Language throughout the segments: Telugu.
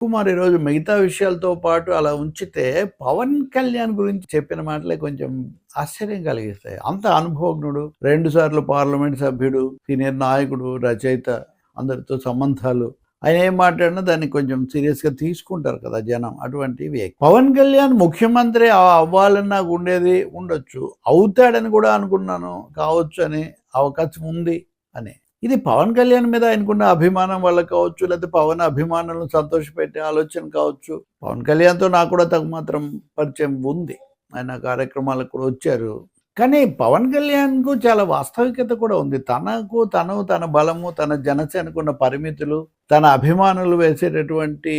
కుమార్ ఈరోజు మిగతా విషయాలతో పాటు అలా ఉంచితే పవన్ కళ్యాణ్ గురించి చెప్పిన మాటలే కొంచెం ఆశ్చర్యం కలిగిస్తాయి. అంత అనుభవజ్ఞుడు రెండుసార్లు పార్లమెంట్ సభ్యుడు సీనియర్ నాయకుడు రచయిత అందరితో సంబంధాలు. ఆయన ఏం మాట్లాడినా దాన్ని కొంచెం సీరియస్గా తీసుకుంటారు కదా జనం అటువంటి వ్యక్తి. పవన్ కళ్యాణ్ ముఖ్యమంత్రి అవ్వాలన్నా అవ్వాలని నాకు ఉండేది ఉండొచ్చు. అవుతాడని కూడా అనుకున్నాను. కావచ్చు అని అవకాశం ఉంది అని. ఇది పవన్ కళ్యాణ్ మీద ఆయనకున్న అభిమానం వల్ల కావచ్చు లేకపోతే పవన్ అభిమానులను సంతోషపెట్టే ఆలోచన కావచ్చు. పవన్ కళ్యాణ్తో నాకు కూడా తగు మాత్రం పరిచయం ఉంది. ఆయన కార్యక్రమాలకు కూడా వచ్చారు. కానీ పవన్ కళ్యాణ్కు చాలా వాస్తవికత కూడా ఉంది. తనకు తను తన బలము తన జనసేనకున్న పరిమితులు తన అభిమానులు వేసేటటువంటి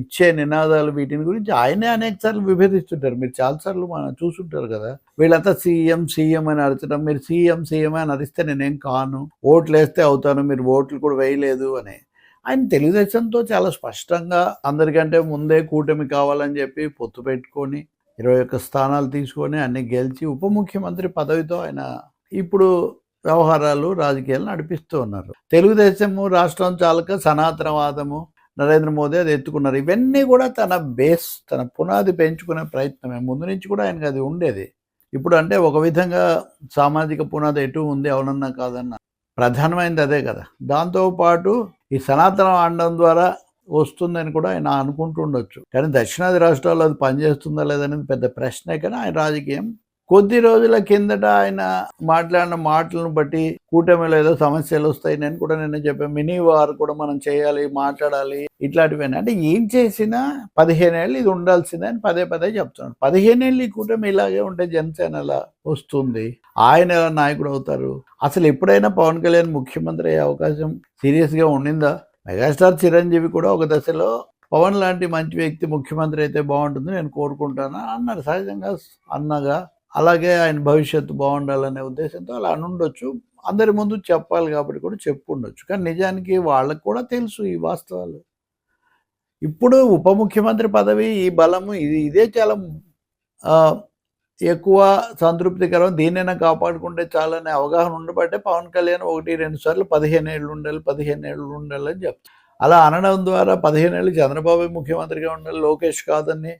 ఇచ్చే నినాదాలు వీటిని గురించి ఆయనే అనేక సార్లు విభేదిస్తుంటారు. మీరు చాలాసార్లు మనం చూసుంటారు కదా. వీళ్ళంతా సీఎం సీఎం అని అరచడం మీరు సీఎం సీఎం అని అరిస్తే నేనేం కాను ఓట్లు వేస్తే అవుతాను మీరు ఓట్లు కూడా వేయలేదు అని. ఆయన తెలుగుదేశంతో చాలా స్పష్టంగా అందరికంటే ముందే కూటమి కావాలని చెప్పి పొత్తు పెట్టుకొని ఇరవై ఒక్క స్థానాలు తీసుకొని అన్ని గెలిచి ఉప ముఖ్యమంత్రి పదవితో ఆయన ఇప్పుడు వ్యవహారాలు రాజకీయాలు నడిపిస్తూ ఉన్నారు. తెలుగుదేశము రాష్ట్రం చాలక సనాతనవాదము నరేంద్ర మోదీ అది ఎత్తుకున్నారు. ఇవన్నీ కూడా తన బేస్ తన పునాది పెంచుకునే ప్రయత్నమే. ముందు నుంచి కూడా ఆయనకు అది ఉండేది. ఇప్పుడు అంటే ఒక విధంగా సామాజిక పునాది ఎటు ఉంది అవునన్నా కాదన్నా. ప్రధానమైనది అదే కదా. దాంతోపాటు ఈ సనాతన ఆడడం ద్వారా వస్తుందని కూడా ఆయన అనుకుంటుండొచ్చు. కానీ దక్షిణాది రాష్ట్రాల్లో అది పనిచేస్తుందా లేదనేది పెద్ద ప్రశ్నే. కానీ ఆయన రాజకీయం కొద్ది రోజుల కిందట ఆయన మాట్లాడిన మాటలను బట్టి కూటమిలో ఏదో సమస్యలు వస్తాయి. నేను కూడా నిన్న చెప్పాను మినీ వార్ కూడా మనం చేయాలి మాట్లాడాలి ఇట్లాంటివన్నీ. అంటే ఏం చేసినా పదిహేనేళ్ళు ఇది ఉండాల్సిందే అని పదే పదే చెప్తున్నాడు. పదిహేనేళ్ళు ఈ కూటమి ఇలాగే ఉంటే జనసేన ఎలా వస్తుంది. ఆయన ఎలా నాయకుడు అవుతారు? అసలు ఎప్పుడైనా పవన్ కళ్యాణ్ ముఖ్యమంత్రి అయ్యే అవకాశం సీరియస్గా ఉండిందా? మెగాస్టార్ చిరంజీవి కూడా ఒక దశలో పవన్ లాంటి మంచి వ్యక్తి ముఖ్యమంత్రి అయితే బాగుంటుంది నేను కోరుకుంటాను అన్నారు సహజంగా అన్నగా అలాగే ఆయన భవిష్యత్తు బాగుండాలనే ఉద్దేశంతో అలా అనుండొచ్చు. అందరి ముందు చెప్పాలి కాబట్టి కూడా చెప్పుండొచ్చు. కానీ నిజానికి వాళ్ళకు కూడా తెలుసు ఈ వాస్తవాలు. ఇప్పుడు ఉప ముఖ్యమంత్రి పదవి ఈ బలము ఇది ఇదే చాలా. ఎక్కువ సంతృప్తికరం దీన్నైనా కాపాడుకుంటే చాలనే అవగాహన ఉండబట్టే పవన్ కళ్యాణ్ ఒకటి రెండు సార్లు పదిహేను ఏళ్ళు ఉండాలి పదిహేను ఏళ్ళు ఉండాలి అని చెప్తారు. అలా అనడం ద్వారా పదిహేను ఏళ్ళు చంద్రబాబు ముఖ్యమంత్రిగా ఉండాలి లోకేష్ కాదని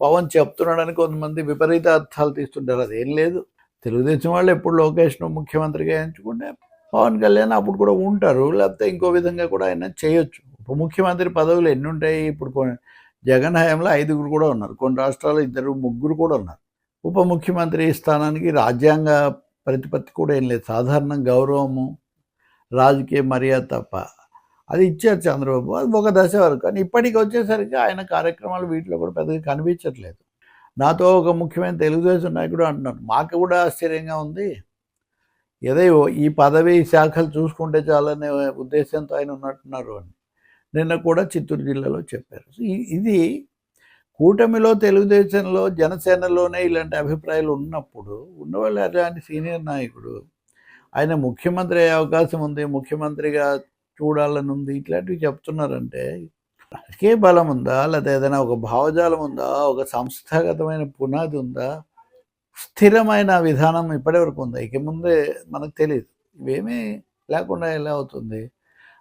పవన్ చెప్తున్నాడని కొంతమంది విపరీత అర్థాలు తీస్తుంటారు. అదేం లేదు. తెలుగుదేశం వాళ్ళు ఎప్పుడు లోకేష్ను ముఖ్యమంత్రిగా ఎంచుకుంటే పవన్ కళ్యాణ్ అప్పుడు కూడా ఉంటారు. లేకపోతే ఇంకో విధంగా కూడా ఆయన చేయొచ్చు. ఉప ముఖ్యమంత్రి పదవులు ఎన్ని ఉంటాయి? ఇప్పుడు కొన్ని జగన్ హయాంలో ఐదుగురు కూడా ఉన్నారు. కొన్ని రాష్ట్రాల్లో ఇద్దరు ముగ్గురు కూడా ఉన్నారు. ఉప ముఖ్యమంత్రి స్థానానికి రాజ్యాంగ ప్రతిపత్తి కూడా ఏం లేదు. సాధారణ గౌరవము రాజకీయ మర్యాద తప్ప. అది ఇచ్చారు చంద్రబాబు. అది ఒక దశ వరకు. కానీ ఇప్పటికి వచ్చేసరికి ఆయన కార్యక్రమాలు వీటిలో కూడా పెద్దగా కనిపించట్లేదు. నాతో ఒక ముఖ్యమైన తెలుగుదేశం నాయకుడు అంటున్నారు మాకు కూడా ఆశ్చర్యంగా ఉంది. ఏదో ఈ పదవి శాఖలు చూసుకుంటే చాలనే ఉద్దేశంతో ఆయన ఉన్నట్టున్నారు అని నిన్న కూడా చిత్తూరు జిల్లాలో చెప్పారు. ఇది కూటమిలో తెలుగుదేశంలో జనసేనలోనే ఇలాంటి అభిప్రాయాలు ఉన్నప్పుడు ఉన్నవాళ్ళు అలాంటి సీనియర్ నాయకుడు ఆయన ముఖ్యమంత్రి అయ్యే అవకాశం ఉంది. ముఖ్యమంత్రిగా చూడాలని ఉంది ఇట్లాంటివి చెప్తున్నారంటే రాజకీయ బలం ఉందా లేదా ఏదైనా ఒక భావజాలం ఉందా ఒక సంస్థాగతమైన పునాది ఉందా? స్థిరమైన విధానం ఇప్పటివరకు ఉందా? ఇక ముందే మనకు తెలియదు ఇవేమీ లేకుండా ఎలా అవుతుంది?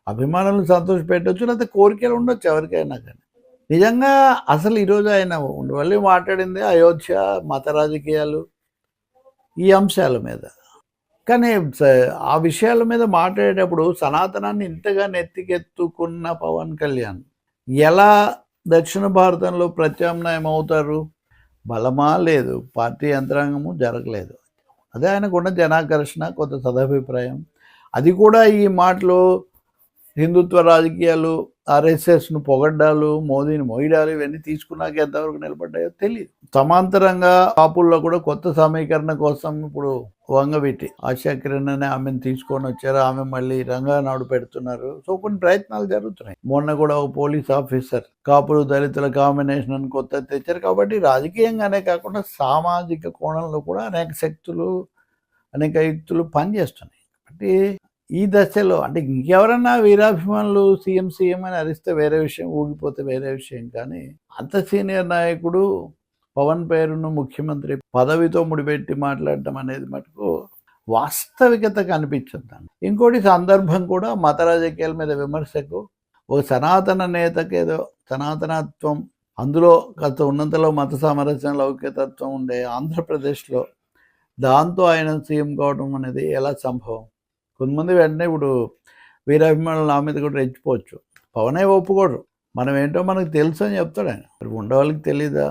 అభిమానులను సంతోష పెట్టవచ్చు లేకపోతే కోరికలు ఉండొచ్చు ఎవరికైనా కానీ. నిజంగా అసలు ఈరోజు ఆయన ఉండవల్లి మాట్లాడింది అయోధ్య మత రాజకీయాలు ఈ అంశాల మీద. కానీ ఆ విషయాల మీద మాట్లాడేటప్పుడు సనాతనాన్ని ఇంతగా నెత్తికెత్తుకున్న పవన్ కళ్యాణ్ ఎలా దక్షిణ భారతంలో ప్రత్యామ్నాయం అవుతారు? బలమా లేదు. పార్టీ యంత్రాంగము జరగలేదు. అదే ఆయనకున్న జనాకర్షణ కొంత సదాభిప్రాయం. అది కూడా ఈ మాటలు హిందుత్వ రాజకీయాలు ఆర్ఎస్ఎస్ను పొగడ్డాలు మోదీని మొయ్యడాలు ఇవన్నీ తీసుకున్నాక ఎంతవరకు నిలబడ్డాయో తెలియదు సమాంతరంగా కాపుల్లో కూడా కొత్త సమీకరణ కోసం ఇప్పుడు వంగబెట్టి ఆశా కిరణ్ అనే ఆమెను తీసుకొని వచ్చారు. ఆమె మళ్ళీ రంగానాడు పెడుతున్నారు. సో కొన్ని ప్రయత్నాలు జరుగుతున్నాయి. మొన్న కూడా ఒక పోలీస్ ఆఫీసర్ కాపులు దళితుల కాంబినేషన్ అని కొత్త తెచ్చారు. కాబట్టి రాజకీయంగానే కాకుండా సామాజిక కోణంలో కూడా అనేక శక్తులు అనేక యుక్తులు పనిచేస్తున్నాయి. కాబట్టి ఈ దశలో అంటే ఇంకెవరన్నా వీరాభిమానులు సీఎం సీఎం అని అరిస్తే వేరే విషయం ఊగిపోతే వేరే విషయం. కానీ అంత సీనియర్ నాయకుడు పవన్ పేరును ముఖ్యమంత్రి పదవితో ముడిపెట్టి మాట్లాడటం అనేది మటుకు వాస్తవికత కనిపించద్దండి. ఇంకోటి సందర్భం కూడా మత రాజకీయాల మీద విమర్శకు ఒక సనాతన నేతకి ఏదో సనాతనత్వం అందులో గత ఉన్నంతలో మత సామరస్యం లౌక్యతత్వం ఉండే ఆంధ్రప్రదేశ్లో దాంతో ఆయన సీఎం కావడం అనేది ఎలా సంభవం? కొంతమంది వెంటనే ఇప్పుడు వీరాభిమానులు నా మీద కూడా రెచ్చిపోవచ్చు. పవనే ఒప్పుకోడు. మనం ఏంటో మనకు తెలుసు అని చెప్తాడు ఆయన. మరి ఉండవాళ్ళకి తెలీదా?